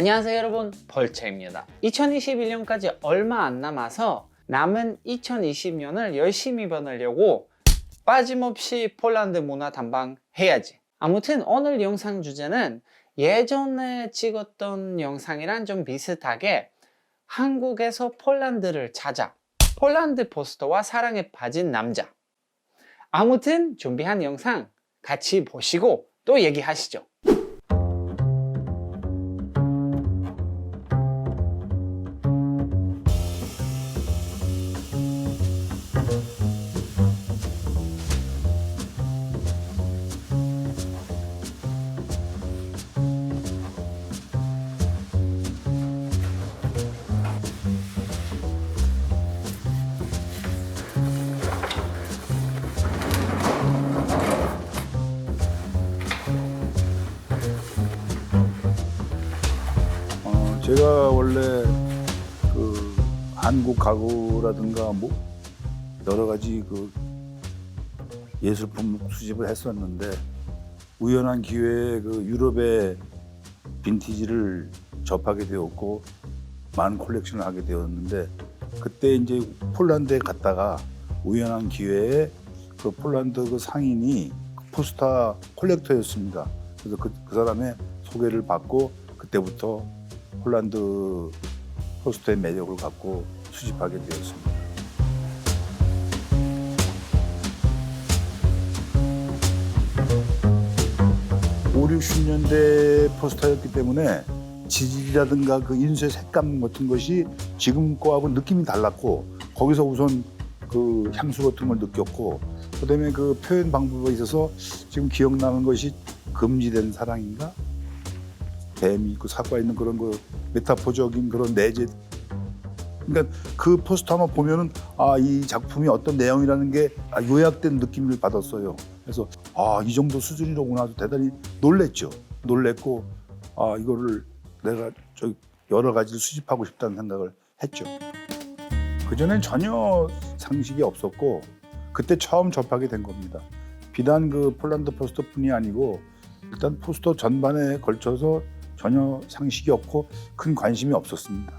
안녕하세요 여러분. 벌채입니다. 2021년까지 얼마 안 남아서 남은 2020년을 열심히 보내려고 빠짐없이 폴란드 문화 탐방 해야지. 아무튼 오늘 영상 주제는 예전에 찍었던 영상이랑 좀 비슷하게 한국에서 폴란드를 찾아 폴란드 포스터와 사랑에 빠진 남자. 아무튼 준비한 영상 같이 보시고 또 얘기하시죠 제가 원래 그 한국 가구라든가 뭐 여러 가지 그 예술품 수집을 했었는데 우연한 기회에 그 유럽의 빈티지를 접하게 되었고 많은 콜렉션을 하게 되었는데 그때 이제 폴란드에 갔다가 우연한 기회에 그 폴란드 그 상인이 포스타 콜렉터였습니다. 그래서 그, 그 사람의 소개를 받고 그때부터 폴란드 포스터의 매력을 갖고 수집하게 되었습니다. 오, 60년대 포스터였기 때문에 지질이라든가 그 인쇄 색감 같은 것이 지금 거하고 느낌이 달랐고 거기서 우선 그 향수 같은 걸 느꼈고 그다음에 그 표현 방법에 있어서 지금 기억나는 것이 금지된 사랑인가 뱀이 있고 사과 있는 그런 그 메타포적인 그런 내재 그러니까 그 포스터 한번 보면은 아 이 작품이 어떤 내용이라는 게 아, 요약된 느낌을 받았어요. 그래서 아 이 정도 수준이로구나 해서 대단히 놀랬죠. 놀랬고 아 이거를 내가 저 여러 가지를 수집하고 싶다는 생각을 했죠. 그 전엔 전혀 상식이 없었고 그때 처음 접하게 된 겁니다. 비단 그 폴란드 포스터뿐이 아니고 일단 포스터 전반에 걸쳐서 전혀 상식이 없고 큰 관심이 없었습니다.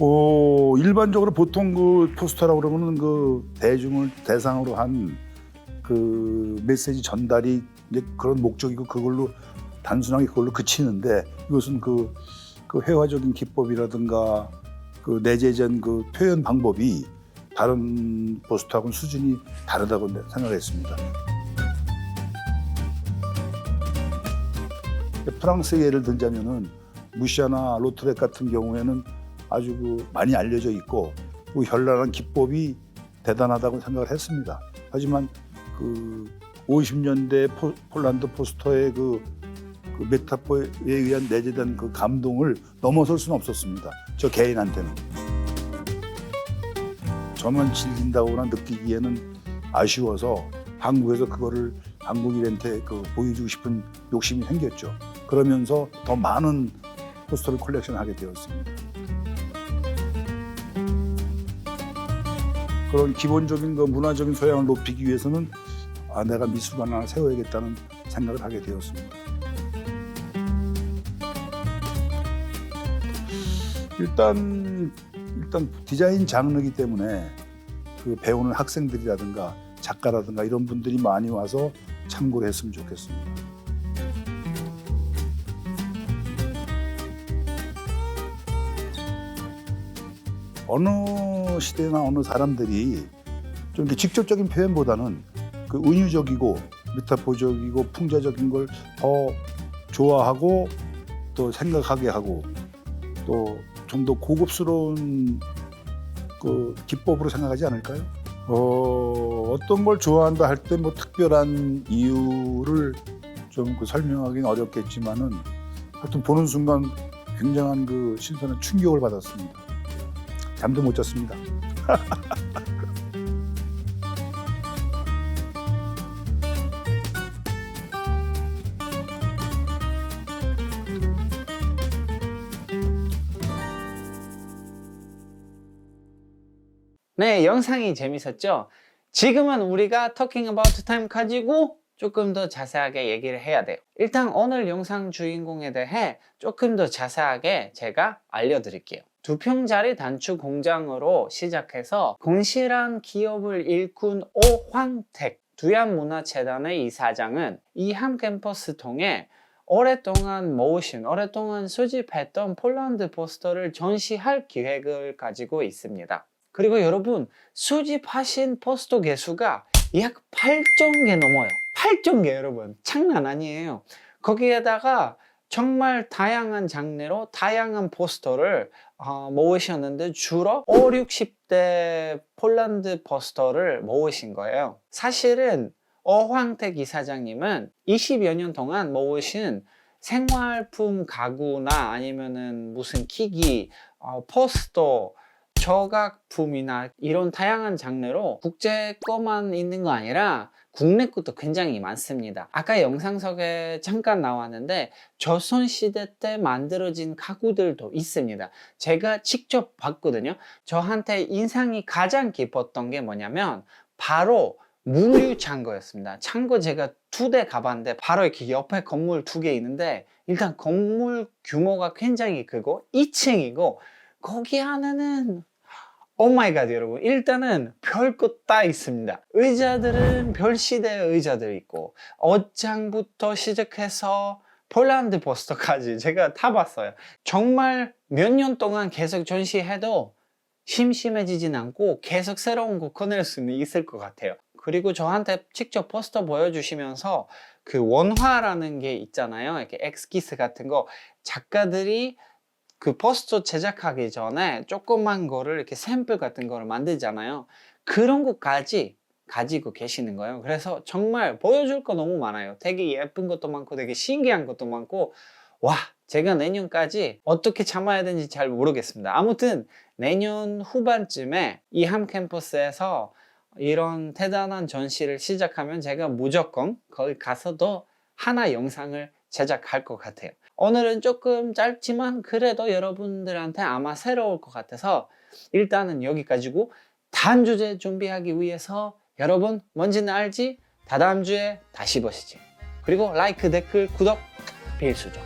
오, 일반적으로 보통 그 포스터라고 그러면은 그 대중을 대상으로 한 그 메시지 전달이 이제 그런 목적이고 그걸로 단순하게 그걸로 그치는데 이것은 그, 그 회화적인 기법이라든가 그 내재된 그 표현 방법이 다른 포스터하고는 수준이 다르다고 생각했습니다. 프랑스 예를 들자면은 무시아나 로트렉 같은 경우에는 아주 그 많이 알려져 있고 그 현란한 기법이 대단하다고 생각을 했습니다. 하지만 그 50년대 포, 폴란드 포스터의 그, 그 메타포에 의한 내재된 그 감동을 넘어설 수는 없었습니다. 저 개인한테는. 저만 즐긴다거나 느끼기에는 아쉬워서 한국에서 그거를 한국인한테 그 보여주고 싶은 욕심이 생겼죠. 그러면서 더 많은 포스터를 컬렉션하게 되었습니다. 그런 기본적인 그 문화적인 소양을 높이기 위해서는 아, 내가 미술관 하나 세워야겠다는 생각을 하게 되었습니다. 일단 일단 디자인 장르이기 때문에 그 배우는 학생들이라든가 작가라든가 이런 분들이 많이 와서 참고를 했으면 좋겠습니다. 어느 시대나 어느 사람들이 좀 이렇게 직접적인 표현보다는 그 은유적이고 메타포적이고 풍자적인 걸 더 좋아하고 또 생각하게 하고 또 좀 더 고급스러운 그 기법으로 생각하지 않을까요? 어, 어떤 걸 좋아한다 할 때 뭐 특별한 이유를 좀 그 설명하기는 어렵겠지만은 하여튼 보는 순간 굉장한 그 신선한 충격을 받았습니다. 잠도 못 잤습니다. 네, 영상이 재밌었죠? 지금은 우리가 Talking About Time 가지고 조금 더 자세하게 얘기를 해야 돼요. 일단 오늘 영상 주인공에 대해 조금 더 자세하게 제가 알려드릴게요. 두 평짜리 단축 공장으로 시작해서 건실한 기업을 일군 오황택 두양문화재단의 이사장은 이한 캠퍼스 통해 오랫동안 모으신, 오랫동안 수집했던 폴란드 포스터를 전시할 기획을 가지고 있습니다. 그리고 여러분, 수집하신 포스터 개수가 약 8종 개 넘어요. 8종 개 여러분. 장난 아니에요. 거기에다가 정말 다양한 장르로 다양한 포스터를 어, 모으셨는데 주로 5, 60대 폴란드 포스터를 모으신 거예요. 사실은 어황택 이사장님은 20여 년 동안 모으신 생활품 가구나 아니면은 무슨 기기, 어, 포스터, 저각품이나 이런 다양한 장르로 국제 거만 있는 거 아니라 국내 것도 굉장히 많습니다. 아까 영상 속에 잠깐 나왔는데 조선시대 때 만들어진 가구들도 있습니다. 제가 직접 봤거든요. 저한테 인상이 가장 깊었던 게 뭐냐면 바로 물류 창고였습니다. 창고 제가 두 대 가봤는데 바로 이렇게 옆에 건물 두 개 있는데 일단 건물 규모가 굉장히 크고 2층이고 거기 안에는 오마이갓 여러분. 일단은 별것 다 있습니다. 의자들은 별 시대의 의자들 있고 옷장부터 시작해서 폴란드 포스터까지 제가 다 봤어요. 정말 몇 년 동안 계속 전시해도 심심해지진 않고 계속 새로운 거 꺼낼 수는 있을 것 같아요. 그리고 저한테 직접 포스터 보여주시면서 그 원화라는 게 있잖아요. 이렇게 엑스키스 같은 거. 작가들이 그 포스터 제작하기 전에 조그만 거를 이렇게 샘플 같은 거를 만들잖아요. 그런 것까지 가지고 계시는 거예요. 그래서 정말 보여줄 거 너무 많아요. 되게 예쁜 것도 많고 되게 신기한 것도 많고 와 제가 내년까지 어떻게 참아야 되는지 잘 모르겠습니다. 아무튼 내년 후반쯤에 이 함 캠퍼스에서 이런 대단한 전시를 시작하면 제가 무조건 거기 가서도 하나 영상을 제작할 것 같아요. 오늘은 조금 짧지만 그래도 여러분들한테 아마 새로울 것 같아서 일단은 여기까지고 다음 주제 준비하기 위해서 여러분 뭔지는 알지? 다다음 주에 다시 보시지. 그리고 라이크, 댓글, 구독 필수죠.